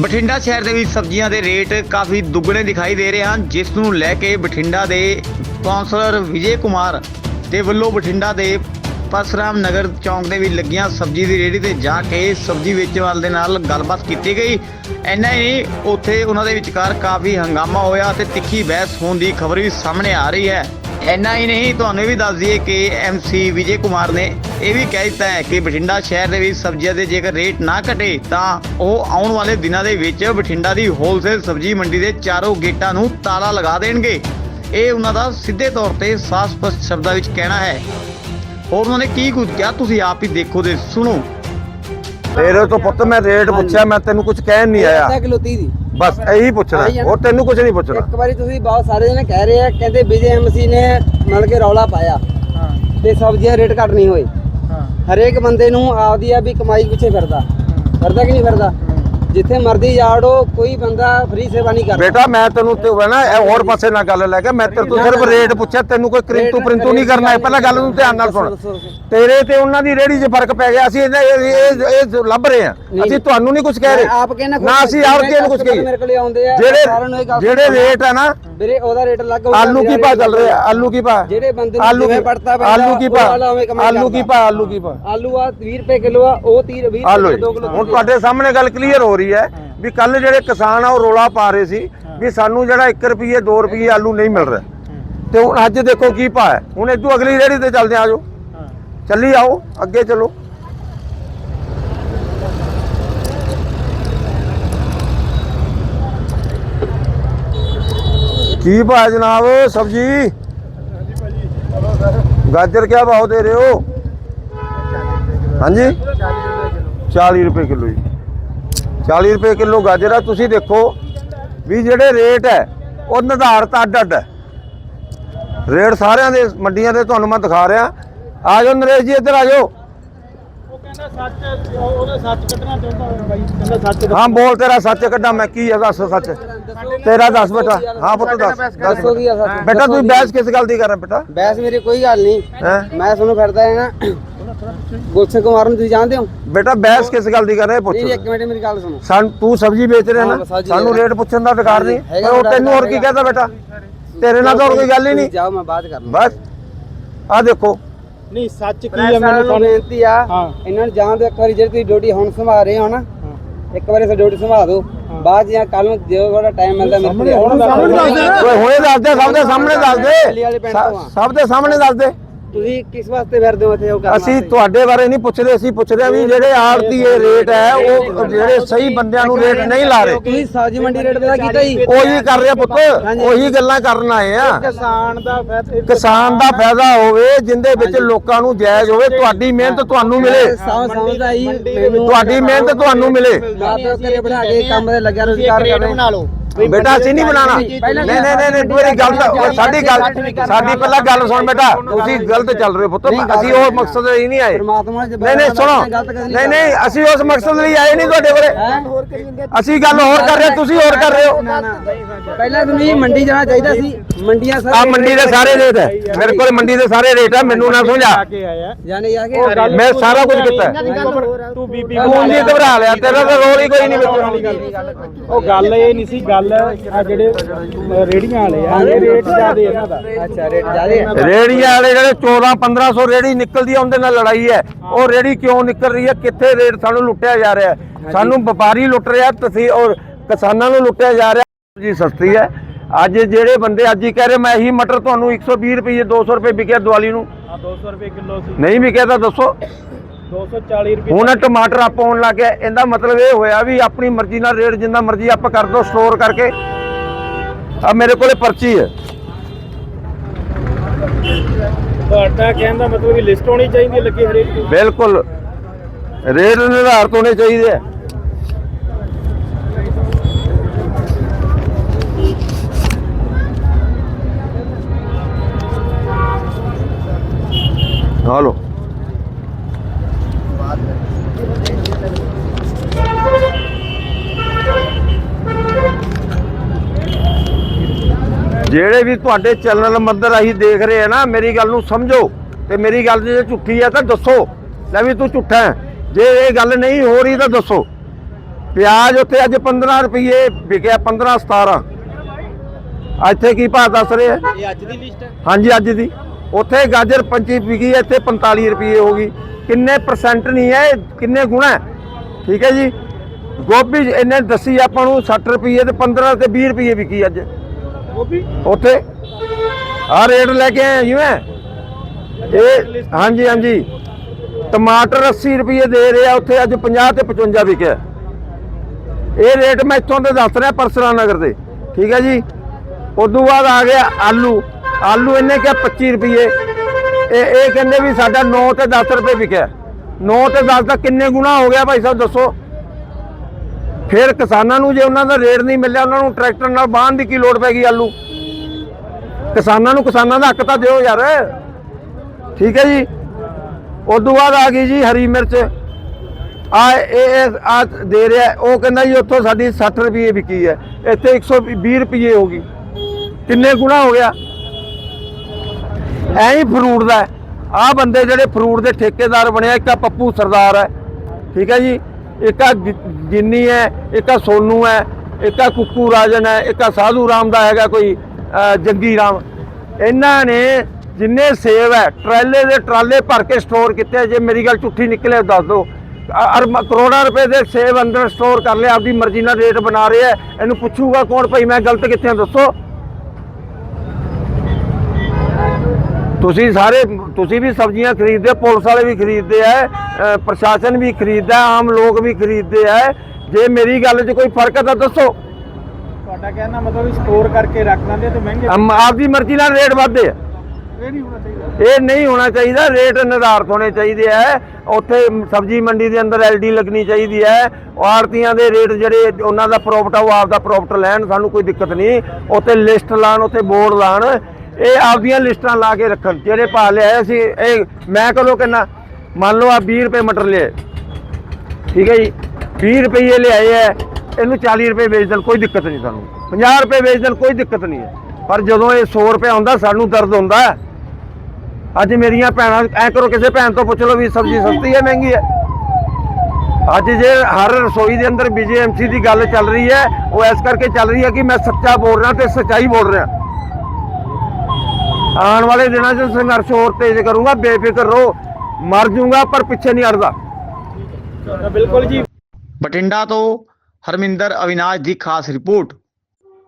ਬਠਿੰਡਾ ਸ਼ਹਿਰ ਦੇ ਵਿੱਚ ਸਬਜ਼ੀਆਂ ਦੇ ਰੇਟ ਕਾਫੀ ਦੁੱਗਣੇ ਦਿਖਾਈ ਦੇ ਰਹੇ ਹਨ, ਜਿਸ ਨੂੰ ਲੈ ਕੇ ਬਠਿੰਡਾ ਦੇ ਕੌਂਸਲਰ ਵਿਜੇ ਕੁਮਾਰ ਦੇ ਵੱਲੋਂ ਬਠਿੰਡਾ ਦੇ ਪਰਸਰਾਮ ਨਗਰ ਚੌਂਕ ਦੇ ਵਿੱਚ ਲੱਗੀਆਂ ਸਬਜ਼ੀ ਦੀ ਰੇਹੜੀ ਤੇ ਜਾ ਕੇ ਸਬਜ਼ੀ ਵੇਚਣ ਵਾਲੇ ਦੇ ਨਾਲ ਗੱਲਬਾਤ ਕੀਤੀ ਗਈ। ਐਨਾ ਹੀ ਨਹੀਂ, ਉੱਥੇ ਉਹਨਾਂ ਦੇ ਵਿਚਕਾਰ ਕਾਫੀ ਹੰਗਾਮਾ ਹੋਇਆ ਤੇ ਤਿੱਖੀ ਬਹਿਸ ਹੋਣ ਦੀ ਖਬਰ ਵੀ ਸਾਹਮਣੇ ਆ ਰਹੀ ਹੈ। ਇੰਨਾ ਹੀ ਨਹੀਂ, ਤੁਹਾਨੂੰ ਇਹ ਵੀ ਦੱਸ ਦਈਏ ਕਿ ਐਮਸੀ ਵਿਜੇ ਕੁਮਾਰ ਨੇ ਇਹ ਵੀ ਕਹਿ ਦਿੱਤਾ ਹੈ ਕਿ ਬਠਿੰਡਾ ਸ਼ਹਿਰ ਦੇ ਵਿੱਚ ਸਬਜ਼ੀਆਂ ਦੇ ਜੇਕਰ ਰੇਟ ਨਾ ਘਟੇ ਤਾਂ ਉਹ ਆਉਣ ਵਾਲੇ ਦਿਨਾਂ ਦੇ ਵਿੱਚ ਬਠਿੰਡਾ ਦੀ ਹੋਲਸੇਲ ਸਬਜ਼ੀ ਮੰਡੀ ਦੇ ਚਾਰੋਂ ਗੇਟਾਂ ਨੂੰ ਤਾਲਾ ਲਗਾ ਦੇਣਗੇ। ਇਹ ਉਹਨਾਂ ਦਾ ਸਿੱਧੇ ਤੌਰ ਤੇ ਸਾਫ਼-ਸਪਸ਼ਟ ਸ਼ਬਦਾਂ ਵਿੱਚ ਕਹਿਣਾ ਹੈ। ਹੋਰ ਉਹਨਾਂ ਨੇ ਕੀ ਕੁਝ ਕਿਹਾ? ਤੁਸੀਂ ਆਪ ਹੀ ਦੇਖੋ ਤੇ ਸੁਣੋ। ਤੇਰੇ ਤੋਂ ਪੁੱਤ ਮੈਂ ਰੇਟ ਪੁੱਛਿਆ ਮੈਂ ਤੈਨੂੰ ਕੁਝ ਕਹਿਣ ਨਹੀਂ ਆਇਆ। ਅੱਧਾ ਕਿਲੋ 30 ਦੀ। ਬਸ ਇਹੀ ਪੁੱਛਣਾ। ਹੋਰ ਤੈਨੂੰ ਕੁਝ ਨਹੀਂ ਪੁੱਛਣਾ। ਇੱਕ ਵਾਰੀ ਤੁਸੀਂ ਬਹੁਤ ਸਾਰੇ ਜਣੇ ਕਹਿ ਰਹੇ ਆ ਕਹਿੰਦੇ ਵਿਜੇ ਐਮਸੀ ਨੇ ਮਤਲਬ ਕਿ ਰੌਲਾ ਪਾਇਆ ਤੇ ਸਬਜ਼ੀਆਂ ਰੇਟ ਘੱਟ ਨਹੀਂ ਹੋਏ। ਹਰੇਕ ਬੰਦੇ ਨੂੰ ਆਪਦੀ ਆ ਵੀ ਕਮਾਈ ਪਿੱਛੇ ਫਿਰਦਾ। ਫਿਰਦਾ ਕਿ ਨਹੀਂ ਫਿਰਦਾ? ਜਿੱਥੇ ਮਰਦੀ ਜਾੜੋ ਕੋਈ ਬੰਦਾ ਫ੍ਰੀ ਸੇਵਾ ਨਹੀਂ ਕਰਦਾ। ਬੇਟਾ ਮੈਂ ਤੈਨੂੰ ਤੇ ਨਾ ਇਹ ਹੋਰ ਪਾਸੇ ਨਾਲ ਗੱਲ ਲੈ ਕੇ ਮੈਂ ਤੇਰੇ ਤੋਂ ਸਿਰਫ ਰੇਟ ਪੁੱਛਿਆ ਤੈਨੂੰ ਕੋਈ ਕ੍ਰਿੰਤੂ ਪ੍ਰਿੰਤੂ ਨਹੀਂ ਕਰਨਾ ਹੈ ਪਹਿਲਾਂ ਗੱਲ ਨੂੰ ਧਿਆਨ ਨਾਲ ਸੁਣ ਤੇਰੇ ਤੇ ਉਹਨਾਂ ਦੀ ਰੇੜੀ 'ਚ ਫ਼ਰਕ ਪੈ ਗਿਆ ਅਸੀਂ ਇਹ ਇਹ ਲੱਭ ਰਹੇ ਨਹੀਂ। ਅਸੀਂ ਤੁਹਾਨੂੰ ਨਹੀਂ ਕੁਝ ਕਹਿ ਰਹੇ। ਆਪ ਨਾ ਅਸੀਂ ਆੜਤੀਆਂ ਨੂੰ ਕੁਝ ਆ ਨੂੰ ਇਹ ਜਿਹੜੇ ਰੇਟ ਹੈ ਨਾ ਵੀਰੇ ਉਹਦਾ ਰੇਟ ਅਲੱਗ ਹੋਊਗਾ, ਆਲੂ ਕੀ ਭਾਅ ਚੱਲ ਰਿਹਾ? ਆਲੂ ਕੀ ਭਾਅ? ਜਿਹੜੇ ਬੰਦੇ ਨੂੰ ਆਲੂ ਜਿਵੇਂ ਪੜਤਾ ਪੈਂਦਾ, ਆਲੂ ਕੀ ਭਾਅ? ਆਲੂ ਕੀ। ਭਾਅ? ਆਲੂ ਕੀ ਭਾਅ? ਆਲੂ ਆ 20 ਰੁਪਏ ਕਿਲੋ ਆ ਉਹ 30 20 ਆਲੂ ਰੁਪਏ 2 ਕਿਲੋ। ਹੁਣ ਤੁਹਾਡੇ ਸਾਹਮਣੇ ਗੱਲ ਕਲੀਅਰ ਹੋ ਰਹੀ ਹੈ ਵੀ ਕੱਲ ਜਿਹੜੇ ਕਿਸਾਨ ਆ ਉਹ ਰੋਲਾ ਪਾ ਰਹੇ ਸੀ ਵੀ ਸਾਨੂੰ ਜਿਹੜਾ 1 ਰੁਪਏ 2 ਰੁਪਏ ਆਲੂ ਨਹੀਂ ਮਿਲ ਰਿਹਾ। ਤੇ ਹੁਣ ਅੱਜ ਦੇਖੋ ਕੀ ਭਾਅ ਹੈ। ਹੁਣ ਇਦੋਂ ਅਗਲੀ ਰੇੜੀ ਤੇ ਚੱਲਦੇ ਆ ਆਜੋ ਚੱਲੀ ਆਓ ਅੱਗੇ ਚਲੋ। ਕੀ ਭਾਅ ਹੈ ਜਨਾਬ, ਸਬਜੀ? ਗਾਜਰ ਕਿਆ ਭਾਅ ਦੇ ਰਹੇ ਹੋ? ਹਾਂਜੀ? 40 ਰੁਪਏ ਕਿਲੋ ਜੀ। 40 ਰੁਪਏ ਕਿਲੋ ਗਾਜਰ ਆ, ਤੁਸੀਂ ਦੇਖੋ ਵੀ ਜਿਹੜੇ ਰੇਟ ਹੈ, ਉਹ ਨਿਰਧਾਰਤ ਅੱਡ ਅੱਡ ਹੈ। ਰੇਟ ਸਾਰਿਆਂ ਦੇ ਮੰਡੀਆਂ ਦੇ ਤੁਹਾਨੂੰ ਮੈਂ ਦਿਖਾ ਰਿਹਾ। ਆ ਜਾਓ ਨਰੇਸ਼ ਜੀ, ਇੱਧਰ ਆ ਜਾਓ। ਹਾਂ ਬੋਲ ਤੇਰਾ ਸੱਚ ਕੱਢਾਂ ਮੈਂ ਕੀ ਹੈ ਦੱਸ ਸੱਚ। ਤੇਰਾ ਦੱਸ ਬੇਟਾ। ਹਾਂ ਪੁੱਤ ਦੱਸ। ਦੱਸ ਕੀ ਆ ਸੱਚ? ਬੇਟਾ ਤੂੰ ਬਹਿਸ ਕਿਸ ਗੱਲ ਦੀ ਕਰ ਰਿਹਾ ਬੇਟਾ? ਬੈਸ ਮੇਰੀ ਕੋਈ ਗੱਲ ਨਹੀਂ। ਮੈਂ ਤੁਹਾਨੂੰ ਫਿਰਦਾ ਹੈ ਨਾ ਗੁਲਸ਼ਨ ਕੁਮਾਰ ਨੂੰ ਤੁਸੀਂ ਜਾਣਦੇ ਹੋ? ਬੇਟਾ ਬਹਿਸ ਕਿਸ ਗੱਲ ਦੀ ਕਰ ਰਿਹਾ ਪੁੱਛ। ਨਹੀਂ ਇੱਕ ਮਿੰਟ ਮੇਰੀ ਗੱਲ ਸੁਣੋ। ਸਾਨੂੰ ਤੂੰ ਸਬਜ਼ੀ ਵੇਚ ਰਿਹਾ ਨਾ ਸਾਨੂੰ ਰੇਟ ਪੁੱਛਣ ਦਾ ਅਧਿਕਾਰ ਨਹੀਂ। ਉਹ ਤੈਨੂੰ ਹੋਰ ਕੀ ਕਹਤਾ ਬੇਟਾ? ਤੇਰੇ ਨਾਲ ਤਾਂ ਹੋਰ ਕੋਈ ਗੱਲ ਹੀ ਨਹੀਂ। ਜਾਓ ਮੈਂ ਬਾਤ ਕਰ ਲੂੰ ਬਸ। ਆ ਦੇਖੋ ਨਹੀਂ ਸੱਚ ਕੀ ਹੈ ਮੈਨੂੰ ਤੁਹਾਨੂੰ ਬੇਨਤੀ ਆ। ਇਹਨਾਂ ਨੂੰ ਜਾਣ ਦਿਓ ਇੱਕ ਵਾਰੀ ਜਿਹੜੀ ਤੁਸੀਂ ਡਿਊਟੀ ਹੁਣ ਸੰਭਾਲ ਰਹੇ ਹੋ ਨਾ ਇੱਕ ਵਾਰੀ ਸੇ ਡਿਊਟੀ ਸੰਭਾਲ ਦਿਓ। ਬਾਅਦ ਜਾਂ ਕੱਲ ਨੂੰ ਜੇ ਥੋੜਾ ਟਾਈਮ ਮਿਲਦਾ ਮੇਰੇ ਕੋਲ ਹੁਣ ਦੱਸ ਦੇ। ਹੁਣੇ ਦੱਸ ਦੇ। ਸਭ ਦੇ ਸਾਹਮਣੇ ਦੱਸ ਦੇ। ਸਭ ਦੇ ਸਾਹਮਣੇ ਦੱਸ ਦੇ। ਤੁਸੀਂ ਕਿਸ ਵਾਸਤੇ ਫਿਰਦੇ ਹੋ ਇੱਥੇ ਉਹ ਕਰਨ ਅਸੀਂ ਵਾਸਤੇ? ਤੁਹਾਡੇ ਬਾਰੇ ਨਹੀਂ ਪੁੱਛਦੇ ਅਸੀਂ ਪੁੱਛਦੇ ਹਾਂ ਵੀ ਜਿਹੜੇ ਆੜਤੀ ਇਹ ਰੇਟ ਹੈ ਉਹ ਜਿਹੜੇ ਸਹੀ ਬੰਦਿਆਂ ਨੂੰ ਰੇਟ ਨਹੀਂ ਲਾ ਰਹੇ। ਤੁਸੀਂ ਸਬਜ਼ੀ ਮੰਡੀ ਰੇਟ ਪਤਾ ਕੀਤਾ ਜੀ? ਉਹੀ ਕਰ ਰਿਹਾ ਪੁੱਤ ਉਹੀ ਗੱਲਾਂ ਕਰਨ ਆਏ ਆ। ਕਿਸਾਨ ਦਾ ਫਾਇਦਾ ਕਿਸਾਨ ਦਾ ਫਾਇਦਾ ਹੋਵੇ ਜਿੰਦੇ ਵਿੱਚ ਲੋਕਾਂ ਨੂੰ ਜਾਇਜ਼ ਹੋਵੇ ਤੁਹਾਡੀ ਮਿਹਨਤ ਤੁਹਾਨੂੰ ਮਿਲੇ। ਮੈਨੂੰ ਤੁਹਾਡੀ ਮਿਹਨਤ ਤੁਹਾਨੂੰ ਮਿਲੇ। ਮੈਂ ਤਾਂ ਘਰੇ ਬਣਾ ਕੇ ਕੰਮ ਦੇ ਲੱਗਿਆ ਰੋਜ਼ਗਾਰ ਕਰ। ਲਓ। ਬੇਟਾ ਅਸੀਂ ਨਹੀਂ ਬਣਾਣਾ ਨਹੀਂ ਨਹੀਂ ਨਹੀਂ ਮੇਰੀ ਗੱਲ ਤਾਂ ਸਾਡੀ ਗੱਲ ਸਾਡੀ ਪਹਿਲਾਂ ਗੱਲ ਸੁਣ ਬੇਟਾ। ਤੁਸੀਂ ਗਲਤ ਚੱਲ ਰਹੇ ਹੋ ਪੁੱਤ। ਅਸੀਂ ਉਹ ਮਕਸਦ ਲਈ ਨਹੀਂ ਆਏ। ਨਹੀਂ ਨਹੀਂ ਸੁਣੋ। ਨਹੀਂ ਨਹੀਂ ਅਸੀਂ ਉਸ ਮਕਸਦ ਲਈ ਆਏ ਨਹੀਂ ਤੁਹਾਡੇ ਕੋਲੇ ਅਸੀਂ ਗੱਲ ਹੋਰ ਕਰ ਰਹੇ ਤੁਸੀਂ ਹੋਰ ਕਰ ਰਹੇ ਹੋ। ਪਹਿਲਾਂ ਤੁਹਾਨੂੰ ਜੀ ਮੰਡੀ ਜਾਣਾ ਚਾਹੀਦਾ ਸੀ। ਮੰਡੀਆਂ ਆ ਮੰਡੀ ਦੇ ਸਾਰੇ ਰੇਟ ਹੈ। ਮੇਰੇ ਕੋਲ ਮੰਡੀ ਦੇ ਸਾਰੇ ਰੇਟ ਹੈ ਮੈਨੂੰ ਨਾ ਸਮਝਾ। ਜਾ ਮੈਂ ਸਾਰਾ ਕੁਝ ਕੀਤਾ। ਤੂੰ ਬੀਬੀ ਤੂੰ ਨਹੀਂ ਘਬਰਾ ਲਿਆ ਤੇਰਾ ਤਾਂ ਰੋਲ ਹੀ ਕੋਈ ਨਹੀਂ ਵਿੱਚ। ਉਹ ਗੱਲ ਇਹ ਨਹੀਂ ਸੀ ਗੱਲ ਆ ਜਿਹੜੇ ਰੇੜੀਆਂ ਵਾਲੇ ਆ ਇਹ ਰੇਟ ਜ਼ਿਆਦੇ ਇਹਨਾਂ ਦਾ। ਅੱਛਾ ਰੇਟ ਜਾਦੇ ਰੇੜੀਆਂ ਵਾਲੇ ਜਿਹੜੇ 14 1500 ਰੇੜੀ ਨਿਕਲਦੀ ਆ ਉਹਦੇ ਨਾਲ ਲੜਾਈ ਹੈ। ਉਹ ਰੇੜੀ ਕਿਉਂ ਨਿਕਲ ਰਹੀ ਹੈ? ਕਿੱਥੇ ਰੇਟ ਸਾਨੂੰ ਲੁੱਟਿਆ ਜਾ ਰਿਹਾ ਹੈ? ਸਾਨੂੰ ਵਪਾਰੀ ਲੁੱਟ ਰਿਹਾ ਤੁਸੀਂ ਔਰ ਕਿਸਾਨਾਂ ਨੂੰ ਲੁੱਟਿਆ ਜਾ ਰਿਹਾ। ਜੀ ਸਸਤੀ ਹੈ। ਅੱਜ ਜਿਹੜੇ ਬੰਦੇ ਅੱਜ ਹੀ ਕਹਿ ਰਹੇ ਮੈਂ ਹੀ ਮਟਰ ਤੁਹਾਨੂੰ 120 ਰੁਪਏ 200 ਰੁਪਏ ਵਿਕਿਆ ਦੀਵਾਲੀ ਨੂੰ। ਆ 200 ਰੁਪਏ ਕਿਲੋ ਸੀ। ਨਹੀਂ ਵਿਕਿਆ ਤਾਂ ਦੱਸੋ। 240 ਰੁਪਏ ਹੁਣ ਟਮਾਟਰ ਆਪ ਆਉਣ ਲੱਗ ਗਿਆ ਇਹਦਾ ਮਤਲਬ ਇਹ ਹੋਇਆ ਵੀ ਆਪਣੀ ਮਰਜ਼ੀ ਨਾਲ ਰੇਟ ਜਿੰਨਾ ਮਰਜ਼ੀ ਆਪ ਕਰ ਦੋ ਸਟੋਰ ਕਰਕੇ। ਆ ਮੇਰੇ ਕੋਲੇ ਪਰਚੀ ਹੈ। ਤੁਹਾਡਾ ਕਹਿਣ ਦਾ ਮਤਲਬ ਕਿ ਲਿਸਟ ਹੋਣੀ ਚਾਹੀਦੀ ਹੈ ਲੱਗੇ ਹਰੇਕ ਦੀ? ਬਿਲਕੁਲ। ਰੇਟ ਨਿਰਧਾਰਤ ਹੋਣੇ ਚਾਹੀਦੇ ਆ। ਹਲੋ ਜਿਹੜੇ ਵੀ ਤੁਹਾਡੇ ਚੈਨਲ ਮੰਦਰ ਅਸੀਂ ਦੇਖ ਰਹੇ ਆ ਨਾ ਮੇਰੀ ਗੱਲ ਨੂੰ ਸਮਝੋ ਤੇ ਮੇਰੀ ਗੱਲ ਜੇ ਝੂਠੀ ਹੈ ਤਾਂ ਦੱਸੋ। ਲੈ ਵੀ ਤੂੰ ਝੂਠਾ ਜੇ ਇਹ ਗੱਲ ਨਹੀਂ ਹੋ ਰਹੀ ਤਾਂ ਦੱਸੋ। ਪਿਆਜ਼ ਉੱਥੇ ਅੱਜ 15 ਰੁਪਏ ਵਿਕਿਆ 15 17 ਇੱਥੇ ਕੀ ਭਾਅ ਦੱਸ ਰਹੇ? ਆ ਇਹ ਅੱਜ ਦੀ ਲਿਸਟ ਹੈ। ਹਾਂਜੀ ਅੱਜ ਦੀ। ਉੱਥੇ ਗਾਜਰ 25 ਵਿਕੀ ਇੱਥੇ 45 ਰੁਪਏ ਹੋ ਗਈ। ਕਿੰਨੇ ਪਰਸੈਂਟ ਨਹੀਂ ਹੈ ਕਿੰਨੇ ਗੁਣਾ ਠੀਕ ਹੈ ਜੀ। ਗੋਭੀ ਇਹਨੇ ਦੱਸੀ ਆਪਾਂ ਨੂੰ 60 ਰੁਪਏ ਤੇ 15 ਤੇ 20 ਰੁਪਏ ਵਿਕੀ ਅੱਜ। ਉਹ ਵੀ ਉੱਥੇ। ਆ ਰੇਟ ਲੈ ਕੇ ਆਏ ਜਿਵੇਂ ਇਹ, ਹਾਂਜੀ ਹਾਂਜੀ। ਟਮਾਟਰ 80 ਰੁਪਏ ਦੇ ਰਿਹਾ ਉੱਥੇ ਅੱਜ 50 ਤੇ 55 ਵਿਕਿਆ। ਇਹ ਰੇਟ ਮੈਂ ਇੱਥੋਂ ਦੇ ਦੱਸ ਰਿਹਾ ਪਰਸਰਾ ਨਗਰ ਦੇ। ਠੀਕ ਹੈ ਜੀ? ਉਦੋਂ ਬਾਅਦ ਆ ਗਿਆ ਆਲੂ। ਆਲੂ ਇਹਨੇ ਕਿਹਾ 25 ਰੁਪਏ ਇਹ ਇਹ ਕਹਿੰਦੇ ਵੀ ਸਾਡਾ 9 ਤੇ 10 ਰੁਪਏ ਵਿਕਿਆ। 9 ਤੇ 10 ਦਾ ਕਿੰਨੇ ਗੁਣਾ ਹੋ ਗਿਆ ਭਾਈ ਸਾਹਿਬ, ਦੱਸੋ? ਫਿਰ ਕਿਸਾਨਾਂ ਨੂੰ ਜੇ ਉਹਨਾਂ ਦਾ ਰੇਟ ਨਹੀਂ ਮਿਲਿਆ, ਉਹਨਾਂ ਨੂੰ ਟਰੈਕਟਰ ਨਾਲ ਬਾਹਣ ਦੀ ਕੀ ਲੋੜ ਪੈ ਗਈ ਆਲੂ? ਕਿਸਾਨਾਂ ਨੂੰ ਕਿਸਾਨਾਂ ਦਾ ਹੱਕ ਤਾਂ ਦਿਓ ਯਾਰ। ਠੀਕ ਹੈ ਜੀ? ਉਦੋਂ ਬਾਅਦ ਆ ਗਈ ਜੀ ਹਰੀ ਮਿਰਚ। ਆ, ਇਹ ਆ ਦੇ ਰਿਹਾ, ਉਹ ਕਹਿੰਦਾ ਜੀ ਉੱਥੋਂ ਸਾਡੀ 60 ਰੁਪਏ ਵਿਕੀ ਹੈ। ਇੱਥੇ 120 ਰੁਪਏ ਹੋ ਗਈ। ਕਿੰਨੇ ਗੁਣਾ ਹੋ ਗਿਆ? ਐਂ ਹੀ ਫਰੂਟ ਦਾ ਆ ਬੰਦੇ ਜਿਹੜੇ ਫਰੂਟ ਦੇ ਠੇਕੇਦਾਰ ਬਣਿਆ, ਇੱਕ ਆ ਪੱਪੂ ਸਰਦਾਰ ਹੈ। ਠੀਕ ਹੈ ਜੀ? ਇੱਕ ਆ ਜਿੰਨੀ ਹੈ ਇੱਕ ਆ ਸੋਨੂ ਹੈ ਇੱਕ ਆ ਕੁੱਕੂ ਰਾਜਨ ਹੈ ਇੱਕ ਆ ਸਾਧੂ ਰਾਮ ਦਾ ਹੈਗਾ ਕੋਈ ਅ, ਜੱਗੀ ਰਾਮ। ਇਹਨਾਂ ਨੇ ਜਿੰਨੇ ਸੇਵ ਹੈ ਟਰਾਲੇ ਦੇ ਟਰਾਲੇ ਭਰ ਕੇ ਸਟੋਰ ਕੀਤੇ ਜੇ ਮੇਰੀ ਗੱਲ ਝੂਠੀ ਨਿਕਲੇ ਦੱਸ ਦਿਓ। ਅਰਬ ਕਰੋੜਾਂ ਰੁਪਏ ਦੇ ਸੇਵ ਅੰਦਰ ਸਟੋਰ ਕਰ ਲਿਆ ਆਪਦੀ ਮਰਜ਼ੀ ਨਾਲ ਰੇਟ ਬਣਾ ਰਹੇ ਹੈ। ਇਹਨੂੰ ਪੁੱਛੂਗਾ ਕੌਣ ਭਾਈ ਮੈਂ ਗਲਤ ਕਿੱਥੇ ਦੱਸੋ। ਤੁਸੀਂ ਸਾਰੇ ਤੁਸੀਂ ਵੀ ਸਬਜ਼ੀਆਂ ਖਰੀਦਦੇ ਹੋ, ਪੁਲਿਸ ਵਾਲੇ ਵੀ ਖਰੀਦਦੇ ਆ। ਪ੍ਰਸ਼ਾਸਨ ਵੀ ਖਰੀਦਦਾ ਆਮ ਲੋਕ ਵੀ ਖਰੀਦਦੇ ਆ। ਜੇ ਮੇਰੀ ਗੱਲ 'ਚ ਕੋਈ ਫ਼ਰਕ ਹੈ ਤਾਂ ਦੱਸੋ। ਤੁਹਾਡਾ ਕਹਿਣਾ ਮਤਲਬ ਸਟੋਰ ਕਰਕੇ ਰੱਖ ਲੈਂਦੇ ਤੇ ਮਹਿੰਗੇ ਆਪਦੀ ਮਰਜ਼ੀ ਨਾਲ ਰੇਟ ਵੱਧਦੇ ਆ। ਇਹ ਨਹੀਂ ਹੋਣਾ ਚਾਹੀਦਾ। ਇਹ ਨਹੀਂ ਹੋਣਾ ਚਾਹੀਦਾ ਰੇਟ ਨਿਰਧਾਰਤ ਹੋਣੇ ਚਾਹੀਦੇ ਆ। ਉੱਥੇ ਸਬਜ਼ੀ ਮੰਡੀ ਦੇ ਅੰਦਰ ਐਲਡੀ ਲੱਗਣੀ ਚਾਹੀਦੀ ਹੈ ਆੜਤੀਆਂ ਦੇ ਰੇਟ ਜਿਹੜੇ ਉਹਨਾਂ ਦਾ ਪ੍ਰੋਫਿਟ ਆ ਉਹ ਆਪਦਾ ਪ੍ਰੋਫਿਟ ਲੈਣ ਸਾਨੂੰ ਕੋਈ ਦਿੱਕਤ ਨਹੀਂ। ਉੱਥੇ ਲਿਸਟ ਲਾਣ ਉੱਥੇ ਬੋਰਡ ਲਾਣ। ਇਹ ਆਪਦੀਆਂ ਲਿਸਟਾਂ ਲਾ ਕੇ ਰੱਖਣ। ਜਿਹੜੇ ਭਾਅ ਲਿਆਏ ਸੀ ਇਹ ਮੈਂ ਕਦੋਂ ਕਹਿੰਦਾ? ਮੰਨ ਲਓ ਆ 20 ਰੁਪਏ ਮਟਰ ਲਿਆ ਠੀਕ ਹੈ ਜੀ? 20 ਰੁਪਏ ਲਿਆਏ ਹੈ, ਇਹਨੂੰ 40 ਰੁਪਏ ਵੇਚ ਦੇਣ, ਕੋਈ ਦਿੱਕਤ ਨਹੀਂ ਸਾਨੂੰ। 50 ਰੁਪਏ ਵੇਚ ਦੇਣ, ਕੋਈ ਦਿੱਕਤ ਨਹੀਂ ਹੈ। ਪਰ ਜਦੋਂ ਇਹ 100 ਰੁਪਏ ਆਉਂਦਾ, ਸਾਨੂੰ ਦਰਦ ਹੁੰਦਾ ਅੱਜ ਮੇਰੀਆਂ ਭੈਣਾਂ, ਐ ਕਰੋ, ਕਿਸੇ ਭੈਣ ਤੋਂ ਪੁੱਛ ਲਓ ਵੀ ਸਬਜ਼ੀ ਸਸਤੀ ਹੈ, ਮਹਿੰਗੀ ਹੈ। ਅੱਜ ਜੇ ਹਰ ਰਸੋਈ ਦੇ ਅੰਦਰ ਬੀਜੇਐਮਸੀ ਦੀ ਗੱਲ ਚੱਲ ਰਹੀ ਹੈ, ਉਹ ਇਸ ਕਰਕੇ ਚੱਲ ਰਹੀ ਹੈ ਕਿ ਮੈਂ ਸੱਚਾ ਬੋਲ ਰਿਹਾ ਤੇ ਸੱਚਾਈ ਬੋਲ ਰਿਹਾ। ਆਉਣ ਵਾਲੇ ਦਿਨਾਂ 'ਚ ਸੰਘਰਸ਼ ਹੋਰ ਤੇਜ਼ ਕਰੂੰਗਾ, ਬੇਫਿਕਰ ਰਹੋ। ਮਰ ਜਾਊਂਗਾ ਪਰ ਪਿੱਛੇ ਨਹੀਂ ਹਟਦਾ। ਬਿਲਕੁਲ ਜੀ। ਬਠਿੰਡਾ ਤੋਂ ਹਰਮਿੰਦਰ ਅਵਿਨਾਸ਼ ਦੀ ਖਾਸ ਰਿਪੋਰਟ।